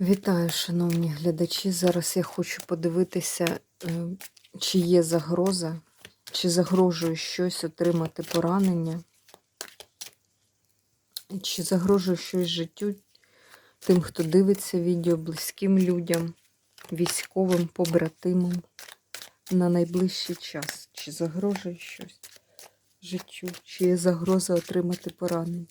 Вітаю, шановні глядачі. Зараз я хочу подивитися, е, чи є загроза, чи загрожує щось отримати поранення, чи загрожує щось життю тим, хто дивиться відео, близьким людям, військовим, побратимам на найближчий час. Чи загрожує щось життю, чи є загроза отримати поранення.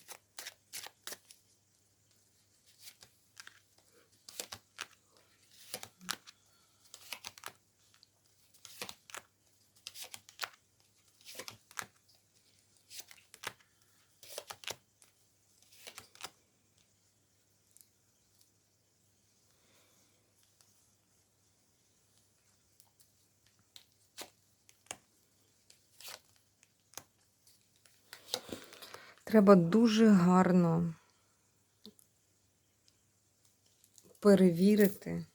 Треба дуже гарно перевірити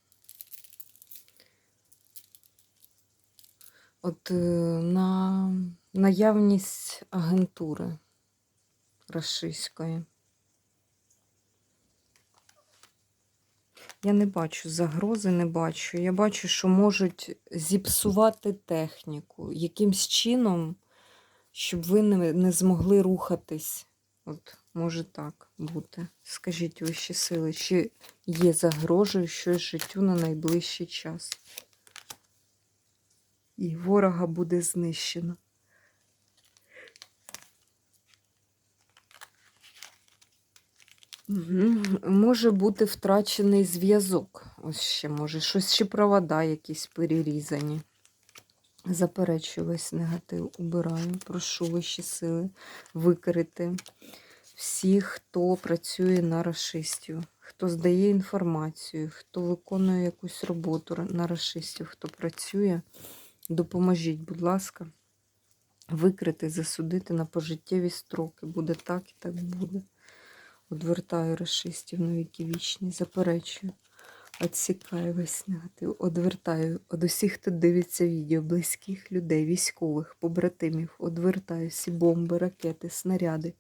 от е, на наявність агентури рашистської. Я не бачу загрози, не бачу. Я бачу, що можуть зіпсувати техніку якимсь чином, щоб ви не, не змогли рухатись. От, може так бути. Скажіть вищі сили, чи є загрожою щось життю на найближчий час? І ворога буде знищено. Угу. Може бути втрачений зв'язок. Ось ще може. Щось ще провода якісь перерізані. Заперечую весь негатив, убираю. Прошу вищі сили викрити всіх, хто працює на расистів, хто здає інформацію, хто виконує якусь роботу на расистів, хто працює. Допоможіть, будь ласка, викрити, засудити на пожиттєві строки. Буде так і так буде. Одвертаю расистів на віки вічні, заперечую. Отсікаю весь негатив, одвертаю. Від усіх, хто дивиться відео, близьких людей, військових, побратимів, одвертаю всі бомби, ракети, снаряди,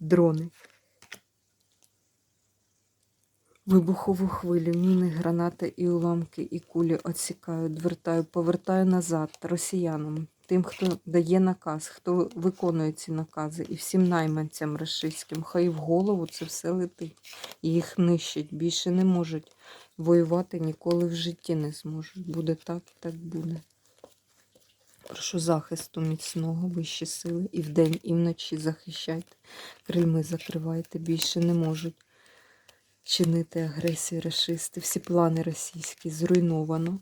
дрони, вибухову хвилю, міни, гранати і уламки, і кулі отсікаю, одвертаю, повертаю назад росіянам, тим, хто дає наказ, хто виконує ці накази, і всім найманцям рашистським. Хай в голову це все летить. Їх нищать, більше не можуть воювати ніколи в житті не зможуть. Буде так і так буде. Прошу захисту міцного, вищі сили. І вдень, і вночі захищайте. Крильми закривайте, більше не можуть чинити агресію расисти. Всі плани російські зруйновано.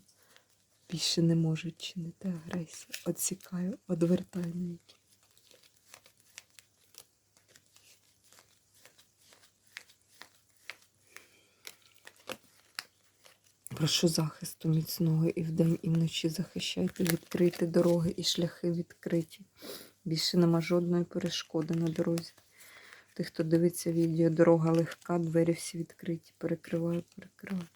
Більше не можуть чинити агресію. Отсікаю, одвертаю навіки. Прошу захисту міцного і вдень, і вночі захищайте, відкрийте дороги і шляхи відкриті. Більше нема жодної перешкоди на дорозі. Тих, хто дивиться відео, дорога легка, двері всі відкриті. Перекриваю, перекриваю.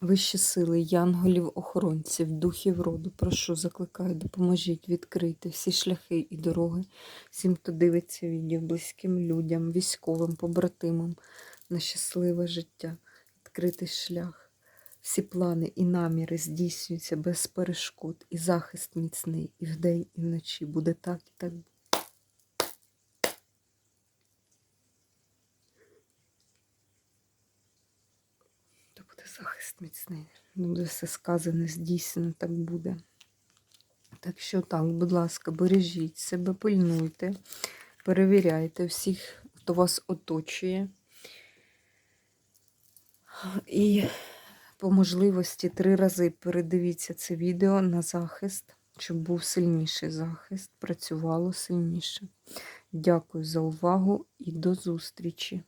Вищі сили, янголів, охоронців, духів роду, прошу, закликаю, допоможіть відкрити всі шляхи і дороги, всім, хто дивиться відео, близьким людям, військовим, побратимам на щасливе життя, відкритий шлях. Всі плани і наміри здійснюються без перешкод, і захист міцний, і вдень, і вночі. Буде так і так. То буде захист міцний. Буде все сказане, здійснено, так буде. Так що так, будь ласка, бережіть себе, пильнуйте, перевіряйте всіх, хто вас оточує. І по можливості три рази передивіться це відео на захист, щоб був сильніший захист, працювало сильніше. Дякую за увагу і до зустрічі!